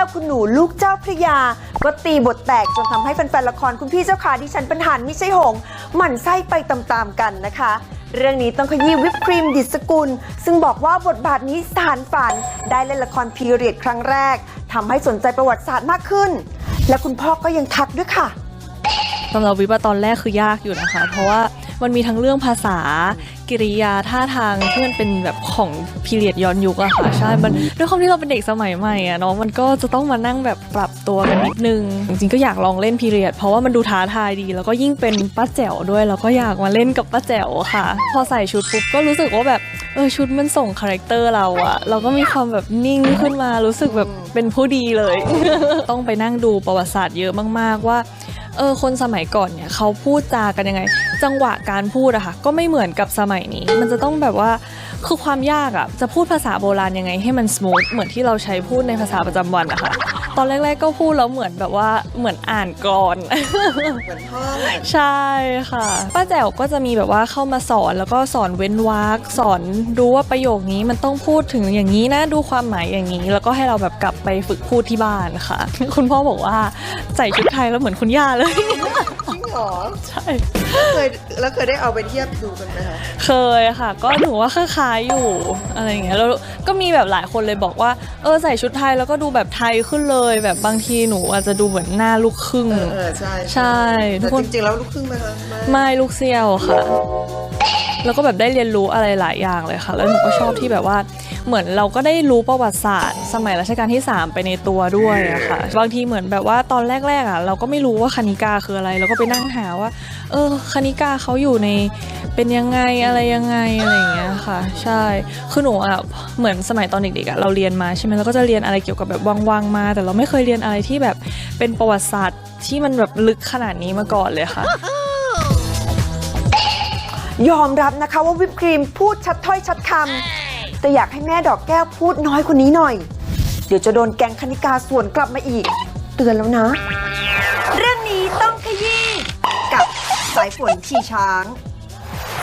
ก้วคุณหนูลูกเจ้าพระยา ก็ตีบทแตกจนทำให้แฟนๆละครคุณพี่เจ้าขาดิฉันเป็นหันไม่ใช่หงหมั่นไส้ไปตามๆกันนะคะ เรื่องนี้ต้องขยี้วิปครีมดิสกุล ซึ่งบอกว่าบทบาทนี้สานฝันได้เล่นละครพีเรียดครั้งแรกทำให้สนใจประวัติศาสตร์มากขึ้น และคุณพ่อก็ยังทักด้วยค่ะสำหรับวิปตอนแรกคือยากอยู่นะคะ เพราะว่า มันมีทั้งเรื่องภาษา กิริยาท่าทางที่มันเป็นแบบของพีเรียดย้อนยุคอะค่ะใช่มันด้วยความที่เราเป็นเด็กสมัยใหม่อะเนาะมันก็จะต้องมานั่งแบบปรับตัวกันนิดนึง จริงๆก็อยากลองเล่นพีเรียด เพราะว่ามันดูท้าทายดี แล้วก็ยิ่งเป็นป้าแจ๋วด้วยแล้วก็อยากมาเล่นกับป้าแจ๋วค่ะ พอใส่ชุดปุ๊บก็รู้สึกว่าแบบเออชุดมันส่งคาแรคเตอร์เราอะเราก็มีความแบบนิ่งขึ้นมารู้สึกแบบเป็นผู้ดีเลย ต้องไปนั่งดูประวัติศาสตร์เยอะมากๆว่า เออคนสมัยก่อนเนี่ยเขาพูดจากันยังไง จังหวะการพูดอะค่ะก็ไม่เหมือนกับสมัยนี้ มันจะต้องแบบว่าคือความยากอะจะพูดภาษาโบราณยังไง ให้มันสมูทเหมือนที่เราใช้พูดในภาษาประจำวันอะค่ะ ตอนแรกๆก็พูดแล้วเหมือนแบบว่าเหมือนอ่านกรอนเหมือนพ่อใช่ค่ะ ป้าแจ๋วก็จะมีแบบว่าเข้ามาสอนแล้วก็สอนเว้นวรรคสอนดูว่าประโยคนี้มันต้องพูดถึงอย่างนี้นะดูความหมายอย่างนี้ แล้วก็ให้เราแบบกลับไปฝึกพูดที่บ้านค่ะ คุณพ่อบอกว่าใส่ชุดไทยแล้วเหมือนคุณย่าเลยจริงเหรอ ใช่ เคยแล้วเคยได้เอาไปเทียบดูกันไหมคะ เคยค่ะ ก็หนูว่าคล้ายๆอยู่อะไรอย่างเงี้ยแล้วก็มีแบบหลายคนเลยบอกว่า เออใส่ชุดไทยแล้วก็ดูแบบไทยขึ้นเลย แบบบางทีหนูอาจจะดูเหมือนหน้าลูกครึ่ง เออเออใช่ ใช่ ทุแต่กคนจริงๆแล้วลูกครึ่งไหมคะ ไม่ลูกเซี่ยวค่ะ แล้วก็แบบได้เรียนรู้อะไรหลายอย่างเลยค่ะ แล้วหนูก็ชอบที่แบบว่าเหมือนเราก็ได้รู้ประวัติศาสตร์ สมัยรัชกาลที่ 3 ไปในตัวด้วยอะค่ะ บางทีเหมือนแบบว่าตอนแรกๆอะเราก็ไม่รู้ว่าคณิกาคืออะไร เราก็ไปนั่งหาว่า เออคณิกาเขาอยู่ในเป็นยังไงอะไรยังไงอะไรอย่างเงี้ยค่ะ ใช่คือหนูอะเหมือนสมัยตอนเด็กๆอะเราเรียนมาใช่ไหมเราก็จะเรียนอะไรเกี่ยวกับแบบวังๆมา แต่เราไม่เคยเรียนอะไรที่แบบเป็นประวัติศาสตร์ที่มันแบบลึกขนาดนี้มาก่อนเลยค่ะ ยอมรับนะคะว่าวิปครีมพูดชัดถ้อยชัดคำแต่อยากให้แม่ดอกแก้วพูดน้อยคนนี้หน่อย เดี๋ยวจะโดนแกงคณิกาส่วนกลับมาอีก เตือนแล้วนะ เรื่องนี้ต้องขยี้กับสายฝนชีช้าง